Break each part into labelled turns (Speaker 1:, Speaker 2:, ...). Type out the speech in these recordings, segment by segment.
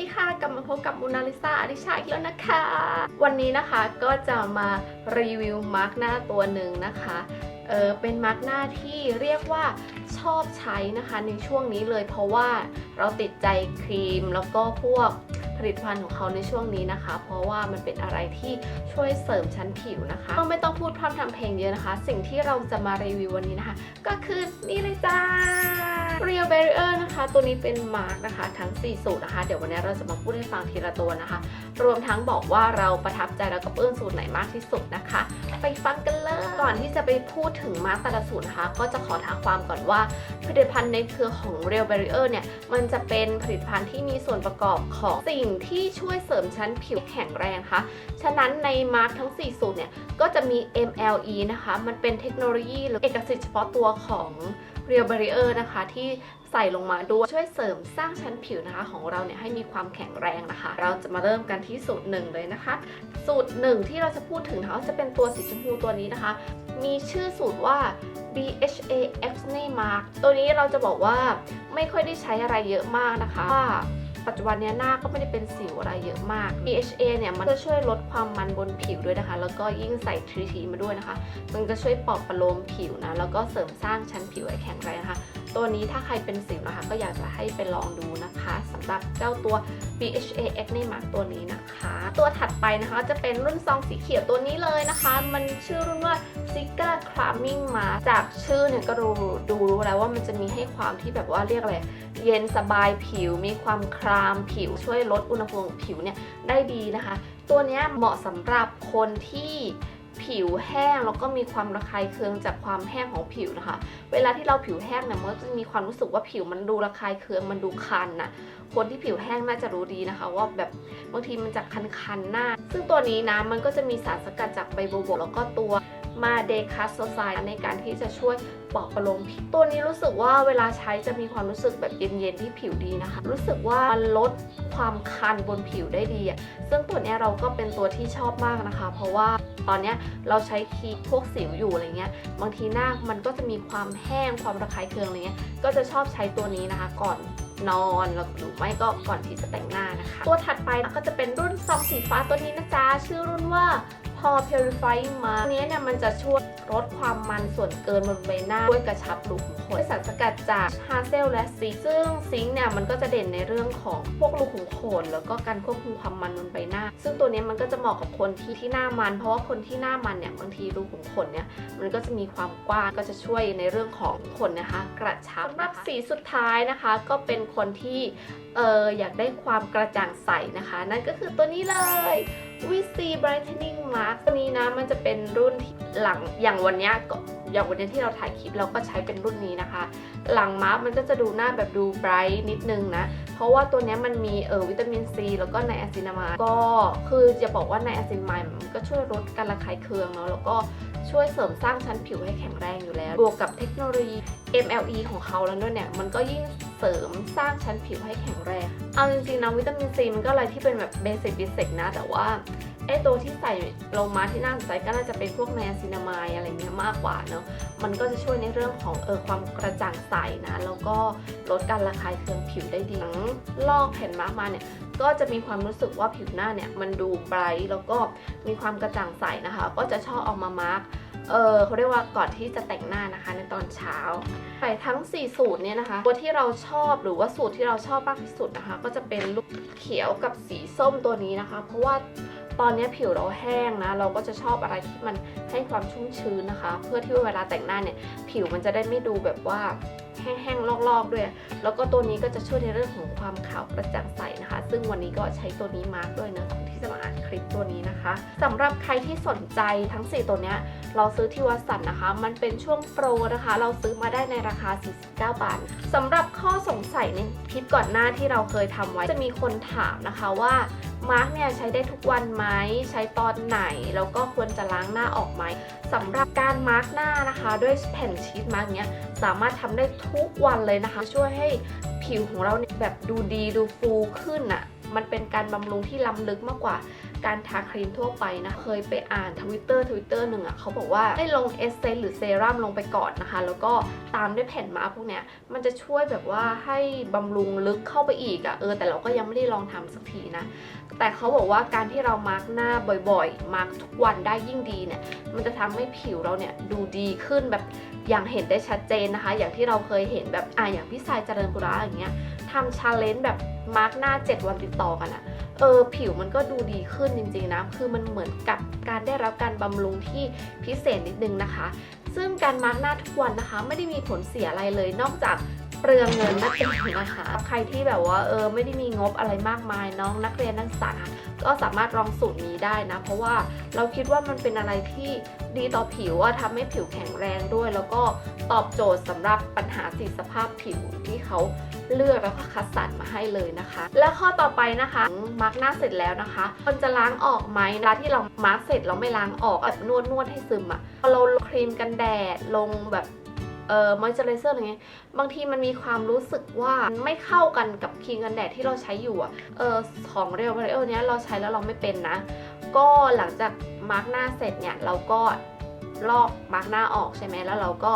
Speaker 1: ดีค่ะ กลับมาพบกับมูนาลิซาอดิชาอีกแล้วนะคะ วันนี้นะคะก็จะมารีวิวมาร์กหน้าตัวหนึ่งนะคะเออเป็นมาร์กหน้าที่เรียกว่าชอบใช้นะคะในช่วงนี้เลยเพราะว่าเราติดใจครีมแล้วก็พวก ผลิตภัณฑ์ของเขาในช่วงนี้นะคะ เพราะว่ามันเป็นอะไรที่ช่วยเสริมชั้นผิวนะคะก็ไม่ต้องพูดพร่ำทำเพลงเยอะนะคะ สิ่งที่เราจะมารีวิววันนี้นะคะ ก็คือนี่เลยจ้า Real Barrier นะคะ ตัวนี้เป็นมาร์กนะคะ ทั้ง 4 สูตรนะคะ เดี๋ยววันนี้เราจะมาพูดให้ฟังทีละตัวนะคะ รวมทั้งบอกว่าเราประทับใจแล้วก็ปลื้มสูตรไหนมากที่สุดนะคะ ไปฟังกันเลย ก่อนที่จะไปพูดถึงมาร์กแต่ละสูตรนะคะ ก็จะขอท้าความก่อนว่า ผลิตภัณฑ์ในเครือของ Real Barrier เนี่ย มันจะเป็นผลิตภัณฑ์ที่มีส่วนประกอบของสิ่งที่ช่วยเสริมชั้นผิวแข็งแรงค่ะ ฉะนั้นในมาร์กทั้ง 4 สูตรเนี่ย ก็จะมี MLE นะคะ มันเป็นเทคโนโลยีหรือเอกสิทธิ์เฉพาะตัวของ Real Barrier นะคะที่ใส่ลงมาด้วยช่วยเสริมสร้างชั้นผิวนะคะ ของเราเนี่ยให้มีความแข็งแรงนะคะ เราจะมาเริ่มกันที่สูตรหนึ่งเลยนะคะ สูตรหนึ่งที่เราจะพูดถึงนะคะจะเป็นตัวสีชมพูตัวนี้นะคะ มีชื่อสูตรว่า BHA Acne Mark ตัวนี้เราจะบอกว่าไม่ค่อยได้ใช้อะไรเยอะมากนะคะ ปัจจุบันเนี้ยหน้าก็ไม่ได้เป็นสิวอะไรเยอะมาก BHA เนี่ยมันจะช่วยลดความมันบนผิวด้วยนะคะ แล้วก็ยิ่งใส่ทรีทีมาด้วยนะคะ มันก็ช่วยปลอบประโลมผิวนะ แล้วก็เสริมสร้างชั้นผิวให้แข็งแรงนะคะ ตัวนี้ถ้าใครเป็นสิวนะคะ ก็อยากจะให้ไปลองดูนะคะสำหรับเจ้าตัว BHA Acne Mark ตัวนี้นะคะ ตัวถัดไปนะคะจะเป็นรุ่นซองสีเขียวตัวนี้เลยนะคะ มันชื่อรุ่นว่า Zika Calming Mask จากชื่อเนี่ยก็ดูดูรู้แล้วว่ามันจะมีให้ความที่แบบว่าเรียกอะไรเย็นสบายผิว มีความคลามผิวช่วยลดอุณหภูมิผิวเนี่ยได้ดีนะคะ ตัวเนี้ยเหมาะสำหรับคนที่ผิวแห้งแล้วก็มีความระคายเคืองจากความแห้งของผิวนะคะ เวลาที่เราผิวแห้งเนี่ยมันจะมีความรู้สึกว่าผิวมันดูระคายเคืองมันดูคันน่ะ คนที่ผิวแห้งน่าจะรู้ดีนะคะ ว่าแบบบางทีมันจะคันๆหน้า ซึ่งตัวนี้นะมันก็จะมีสารสกัดจากใบโบวบกแล้วก็ตัว มาเดคัสโซไซในการที่จะช่วยปลอบประโลมตัวนี้รู้สึกว่าเวลาใช้จะมีความรู้สึกแบบเย็นๆที่ผิวดีนะคะ รู้สึกว่ามันลดความคันบนผิวได้ดีอะซึ่งตัวนี้เราก็เป็นตัวที่ชอบมากนะคะ เพราะว่าตอนนี้เราใช้ครีมพวกสิวอยู่อะไรเงี้ยบางทีหน้ามันก็จะมีความแห้งความระคายเคืองอะไรเงี้ยก็จะชอบใช้ตัวนี้นะคะก่อนนอนแล้วหรือไม่ก็ก่อนที่จะแต่งหน้านะคะ ตัวถัดไปก็จะเป็นรุ่นซองสีฟ้าตัวนี้นะจ๊ะชื่อรุ่นว่า พอ Purifying Mask ตัวนี้เนี่ยมันจะช่วยลดความมันส่วนเกินบนใบหน้าช่วยกระชับรูขุมขนด้วยสารสกัดจากฮาเซลและซิงค์ซึ่งซิงค์เนี่ยมันก็จะเด่นในเรื่องของพวกรูขุมขนแล้วก็การควบคุมความมันบนใบหน้า ซึ่งตัวนี้มันก็จะเหมาะกับคนที่ที่หน้ามัน เพราะว่าคนที่หน้ามันเนี่ยบางทีรูขุมขนเนี่ยมันก็จะมีความกว้างก็จะช่วยในเรื่องของขนนะคะ กระชับสำหรับสีสุดท้ายนะคะ ก็เป็นคนที่เอออยากได้ความกระจ่างใสนะคะ นั่นก็คือตัวนี้เลย v c Brightening Mask ตัวนี้นะ มันจะเป็นรุ่นที่หลังอย่างวันเนี้ยก็อย่างวันเนี้ยที่เราถ่ายคลิปเราก็ใช้เป็นรุ่นนี้นะคะ หลังมาร์กมันก็จะดูหน้าแบบดูไบรท์นิดนึงนะ เพราะว่าตัวเนี้ยมันมีเออวิตามินซีแล้วก็ไนอซินามายก็คือจะบอกว่าไนอซินามายมันก็ช่วยลดการระคายเคืองเนาะแล้วก็ช่วยเสริมสร้างชั้นผิวให้แข็งแรงอยู่แล้ว บวกกับเทคโนโลยี MLE ของเขาแล้วด้วยเนี่ยมันก็ยิ่ง เสริมสร้างชั้นผิวให้แข็งแรง เอาจริงๆนะวิตามินซีมันก็อะไรที่เป็นแบบเบสิกเบสิกนะ แต่ว่าไอตัวที่ใส่ลงมาที่น่าสนใจก็น่าจะเป็นพวกไนอะซินามายอะไรเงี้ยมากกว่าเนาะ มันก็จะช่วยในเรื่องของเออความกระจ่างใสนะ แล้วก็ลดการระคายเคืองผิวได้ดีหลังลอกแผ่นมาร์กมาเนี่ยก็จะมีความรู้สึกว่าผิวหน้าเนี่ยมันดูไบรท์แล้วก็มีความกระจ่างใสนะคะ ก็จะชอบเอามามาร์ก เออเขาเรียกว่าก่อนที่จะแต่งหน้านะคะในตอนเช้าไปทั้ง 4 สูตรเนี่ยนะคะ ตัวที่เราชอบหรือว่าสูตรที่เราชอบมากที่สุดนะคะ ก็จะเป็นลูกเขียวกับสีส้มตัวนี้นะคะ เพราะว่าตอนนี้ผิวเราแห้งนะ เราก็จะชอบอะไรที่มันให้ความชุ่มชื้นนะคะ เพื่อที่เวลาแต่งหน้าเนี่ย ผิวมันจะได้ไม่ดูแบบว่าแห้งๆ ลอกๆ ด้วย แล้วก็ตัวนี้ก็จะช่วยในเรื่องของความขาวกระจ่างใสนะคะ ซึ่งวันนี้ก็ใช้ตัวนี้มาร์กด้วยนะ ลิปตัวนี้นะคะสำหรับใครที่สนใจทั้ง 4 ตัวเนี้ยเราซื้อที่วัสันนะคะ มันเป็นช่วงโปรนะคะ เราซื้อมาได้ในราคา 49 บาทสำหรับข้อสงสัยในคลิปก่อนหน้าที่เราเคยทำไว้จะมีคนถามนะคะว่ามาร์กเนี่ยใช้ได้ทุกวันไหมใช้ตอนไหน แล้วก็ควรจะล้างหน้าออกไหมสำหรับการมาร์กหน้านะคะ ด้วยแผ่นชีทมาร์กเนี้ยสามารถทำได้ทุกวันเลยนะคะ ช่วยให้ผิวของเราเนี่ยแบบดูดีดูฟูขึ้นอะ่ะมันเป็นการบำรุงที่ล้ำลึกมากกว่า การทาครีมทั่วไปนะ เคยไปอ่านทวิตเตอร์ทวิตเตอร์หนึ่งอะ่ะเขาบอกว่าให้ลงเอสเซนหรือเซรั่มลงไปก่อนนะคะ แล้วก็ตามด้วยแผ่นมาร์กพวกเนี้ย มันจะช่วยแบบว่าให้บำรุงลึกเข้าไปอีกอะ่ะเออแต่เราก็ยังไม่ได้ลองทำสักทีนะแต่เขาบอกว่าการที่เรามาร์กหน้าบ่อยๆ มาร์กทุกวันได้ยิ่งดีเนี่ย มันจะทำให้ผิวเราเนี่ยดูดีขึ้นแบบอย่างเห็นได้ชัดเจนนะคะ อย่างที่เราเคยเห็นแบบอะอย่างพี่สายเจริญบุระอย่างเงี้ยทำชาเลนจ์แบบมาร์กหน้า 7 วันติดต่อกันอะ เออผิวมันก็ดูดีขึ้นจริงๆนะ คือมันเหมือนกับการได้รับการบำรุงที่พิเศษนิดนึงนะคะ ซึ่งการมาร์กหน้าทุกวันนะคะ ไม่ได้มีผลเสียอะไรเลยนอกจาก เปลืองเงินนั่นเองนะคะ ใครที่แบบว่าเออไม่ได้มีงบอะไรมากมายน้องนักเรียนนักศึกษาก็สามารถลองสูตรนี้ได้นะ เพราะว่าเราคิดว่ามันเป็นอะไรที่ดีต่อผิวว่าทำให้ผิวแข็งแรงด้วย แล้วก็ตอบโจทย์สำหรับปัญหาสีสภาพผิวที่เขาเลือกแล้วก็คัดสรรมาให้เลยนะคะ และข้อต่อไปนะคะมาร์กหน้าเสร็จแล้วนะคะมันจะล้างออกไหมเวลาที่เรามาร์กเสร็จเราไม่ล้างออกแบบนวดนวดให้ซึมอะพอเราครีมกันแดดลงแบบ เอ่อมอยเจอไรเซอร์อะไรเงี้ยบางทีมันมีความรู้สึกว่าไม่เข้ากันกับครีมกันแดดที่เราใช้อยู่อะเออของเรียวเรียวเนี้ยเราใช้แล้วเราไม่เป็นนะ ก็หลังจากมาร์กหน้าเสร็จเนี่ยเราก็ลอกมาร์กหน้าออกใช่ไหมแล้วเราก็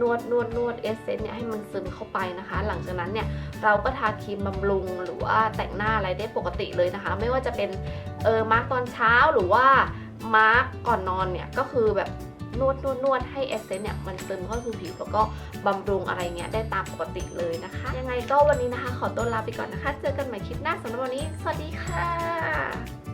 Speaker 1: นวดนวดนวดเอสเซนต์เนี่ยให้มันซึมเข้าไปนะคะ หลังจากนั้นเนี่ยเราก็ทาครีมบำรุงหรือว่าแต่งหน้าอะไรได้ปกติเลยนะคะ ไม่ว่าจะเป็นเออมาร์กตอนเช้าหรือว่ามาร์กก่อนนอนเนี่ยก็คือแบบ นวดนวดนวดให้เอสเซนต์เนี่ยมันซึมเข้าสู่ผิวแล้วก็บำรุงอะไรเงี้ยได้ตามปกติเลยนะคะ ยังไงก็วันนี้นะคะ ขอตัวลาไปก่อนนะคะ เจอกันใหม่คลิปหน้าสำหรับวันนี้ สวัสดีค่ะ